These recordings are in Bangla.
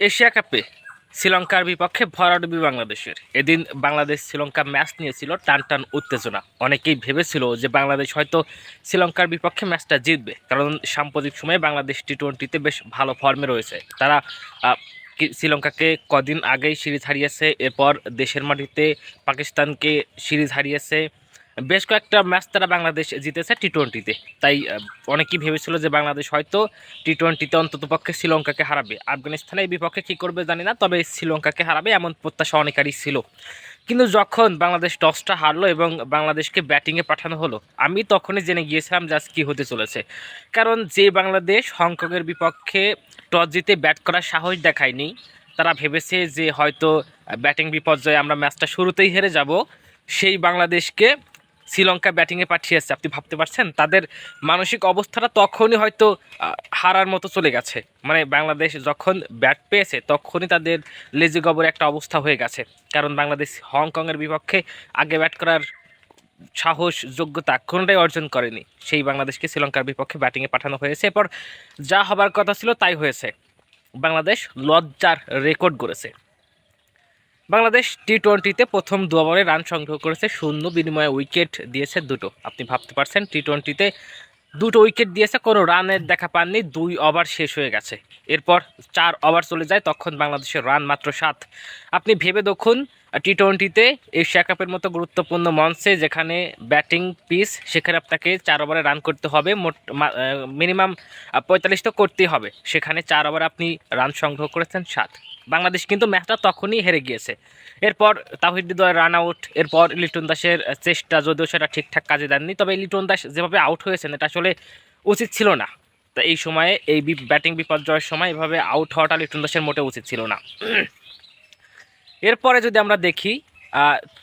এশিয়া কাপে শ্রীলঙ্কার বিপক্ষে ভরাডুবি বাংলাদেশের। এদিন বাংলাদেশ শ্রীলঙ্কা ম্যাচ নিয়েছিল টান টান উত্তেজনা। অনেকেই ভেবেছিল যে বাংলাদেশ হয়তো শ্রীলঙ্কার বিপক্ষে ম্যাচটা জিতবে, কারণ সাম্প্রতিক সময়ে বাংলাদেশ টি টোয়েন্টিতে বেশ ভালো ফর্মে রয়েছে। তারা শ্রীলঙ্কাকে কদিন আগেই সিরিজ হারিয়েছে, এরপর দেশের মাটিতে পাকিস্তানকে সিরিজ হারিয়েছে বেশ কয়েকটা ম্যাচ তারা বাংলাদেশ জিতেছে টি টোয়েন্টিতে তাই অনেকেই ভেবেছিল যে বাংলাদেশ হয়তো টি টোয়েন্টিতে অন্ততপক্ষে শ্রীলঙ্কাকে হারাবে। আফগানিস্তানের বিপক্ষে কী করবে জানি না, তবে শ্রীলঙ্কাকে হারাবে এমন প্রত্যাশা অনেকারই ছিল। কিন্তু যখন বাংলাদেশ টসটা হারলো এবং বাংলাদেশকে ব্যাটিংয়ে পাঠানো হলো, আমি তখনই জেনে গিয়েছিলাম যে আজ কী হতে চলেছে। কারণ যে বাংলাদেশ হংকংয়ের বিপক্ষে টস জিতে ব্যাট করার সাহস দেখায়নি, তারা ভেবেছে যে হয়তো ব্যাটিং বিপর্যয়ে আমরা ম্যাচটা শুরুতেই হেরে যাব। সেই বাংলাদেশকে শ্রীলঙ্কা ব্যাটিংয়ে পাঠিয়েছে, আপনি ভাবতে পারছেন? তাদের মানসিক অবস্থাটা তখনই হয়তো হারার মতো চলে গেছে। মানে বাংলাদেশ যখন ব্যাট পেয়েছে, তখনই তাদের লেজি গবর একটা অবস্থা হয়ে গেছে। কারণ বাংলাদেশ হংকংয়ের বিপক্ষে আগে ব্যাট করার সাহস, যোগ্যতা কোনোটাই অর্জন করেনি। সেই বাংলাদেশকে শ্রীলঙ্কার বিপক্ষে ব্যাটিংয়ে পাঠানো হয়েছে। এরপর যা হবার কথা ছিল, তাই হয়েছে। বাংলাদেশ লজ্জার রেকর্ড করেছে বাংলাদেশ টি টোয়েন্টিতে প্রথম দু ওভারে রান সংগ্রহ করেছে শূন্য, বিনিময়ে উইকেট দিয়েছে দুটো। আপনি ভাবতে পারছেন টি টোয়েন্টিতে দুটো উইকেট দিয়েছে, কোনো রানের দেখা পাননি, দুই ওভার শেষ হয়ে গেছে। এরপর চার ওভার চলে যায়, তখন বাংলাদেশের রান মাত্র সাত। আপনি ভেবে দেখুন টি টোয়েন্টিতে এশিয়া কাপের মতো গুরুত্বপূর্ণ মঞ্চে যেখানে ব্যাটিং পিস সেখানে আপনাকে চার ওভারে রান করতে হবে। মোট মিনিমাম পঁয়তাল্লিশ তো করতেই হবে। সেখানে চার ওভার আপনি রান সংগ্রহ করেছেন সাত। বাংলাদেশ কিন্তু ম্যাচটা তখনই হেরে গিয়েছে। এরপর তাহিদ হৃদয় রান আউট এরপর লিটন দাসের চেষ্টা যদিও সেটা ঠিকঠাক কাজে দেননি, তবে লিটন দাস যেভাবে আউট হয়েছেন, এটা আসলে উচিত ছিল না। তা এই সময়ে এই ব্যাটিং বিপর্যয়ের সময় এভাবে আউট হওয়াটা লিটন দাসের মোটে উচিত ছিল না। এরপরে যদি আমরা দেখি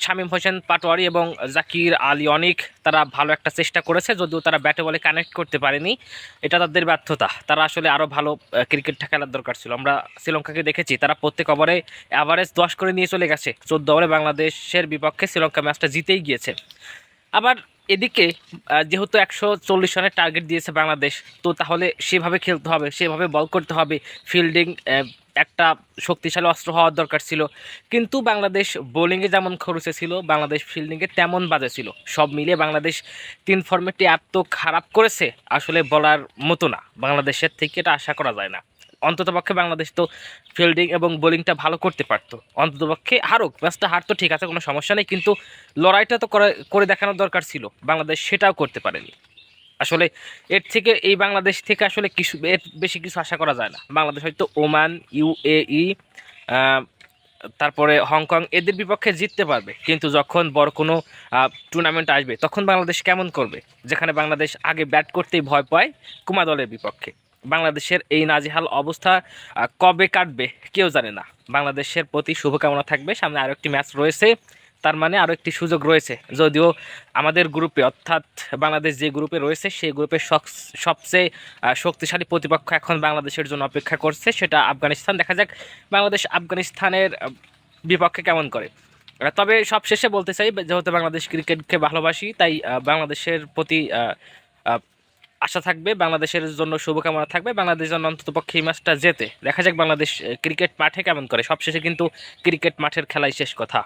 শামীম হোসেন পাটোয়ারি এবং জাকির আলী অনিক, তারা ভালো একটা চেষ্টা করেছে, যদিও তারা ব্যাটে বলে কানেক্ট করতে পারেনি। এটা তাদের ব্যর্থতা। তারা আসলে আরও ভালো ক্রিকেটটা খেলার দরকার ছিল। আমরা শ্রীলঙ্কাকে দেখেছি, তারা প্রত্যেক ওভারে অ্যাভারেজ দশ করে নিয়ে চলে গেছে। চোদ্দ ওভারে বাংলাদেশের বিপক্ষে শ্রীলঙ্কা ম্যাচটা জিতেই গিয়েছে। আবার এদিকে যেহেতু একশো চল্লিশ রানের টার্গেট দিয়েছে বাংলাদেশ, তো তাহলে সেভাবে খেলতে হবে, সেভাবে বল করতে হবে, ফিল্ডিং একটা শক্তিশালী অস্ত্র হওয়ার দরকার ছিল। কিন্তু বাংলাদেশ বোলিংয়ে যেমন খরচে ছিল, বাংলাদেশ ফিল্ডিংয়ে তেমন বাজে ছিল। সব মিলিয়ে বাংলাদেশ তিন ফর্মেটটি এত খারাপ করেছে, আসলে বলার মতো না। বাংলাদেশের থেকে এটা আশা করা যায় না। অন্ততপক্ষে বাংলাদেশ তো ফিল্ডিং এবং বোলিংটা ভালো করতে পারতো। অন্ততপক্ষে হারুক, ম্যাচটা হারতো ঠিক আছে, কোনো সমস্যা নেই। কিন্তু লড়াইটা তো করে দেখানোর দরকার ছিল। বাংলাদেশ সেটাও করতে পারেনি। আসলে এর থেকে, এই বাংলাদেশ থেকে আসলে কিছু, এর বেশি কিছু আশা করা যায় না। বাংলাদেশ হয়তো ওমান ইউএই তারপরে হংকং, এদের বিপক্ষে জিততে পারবে। কিন্তু যখন বড় কোনো টুর্নামেন্ট আসবে, তখন বাংলাদেশ কেমন করবে? যেখানে বাংলাদেশ আগে ব্যাট করতেই ভয় পায় কুমা দলের বিপক্ষে। বাংলাদেশের এই নাজিহাল অবস্থা কবে কাটবে, কেউ জানে না। বাংলাদেশের প্রতি শুভকামনা থাকবে। সামনে আরও একটি ম্যাচ রয়েছে। তার মানে আরও একটি সুযোগ রয়েছে। যদিও আমাদের গ্রুপে অর্থাৎ বাংলাদেশ যে গ্রুপে রয়েছে, সেই গ্রুপের সব- সবচেয়ে শক্তিশালী প্রতিপক্ষ এখন বাংলাদেশের জন্য অপেক্ষা করছে, সেটা আফগানিস্তান। দেখা যাক বাংলাদেশ আফগানিস্তানের বিপক্ষে কেমন করে। তবে সব শেষে বলতে চাই, যেহেতু বাংলাদেশ ক্রিকেটকে ভালোবাসি, তাই বাংলাদেশের প্রতি আশা থাকবে, বাংলাদেশের জন্য শুভকামনা থাকবে বাংলাদেশ যেন অন্ততপক্ষে এই ম্যাচটা জেতে। দেখা যাক বাংলাদেশ ক্রিকেট মাঠে কেমন করে। সবশেষে কিন্তু ক্রিকেট মাঠের খেলাই শেষ কথা।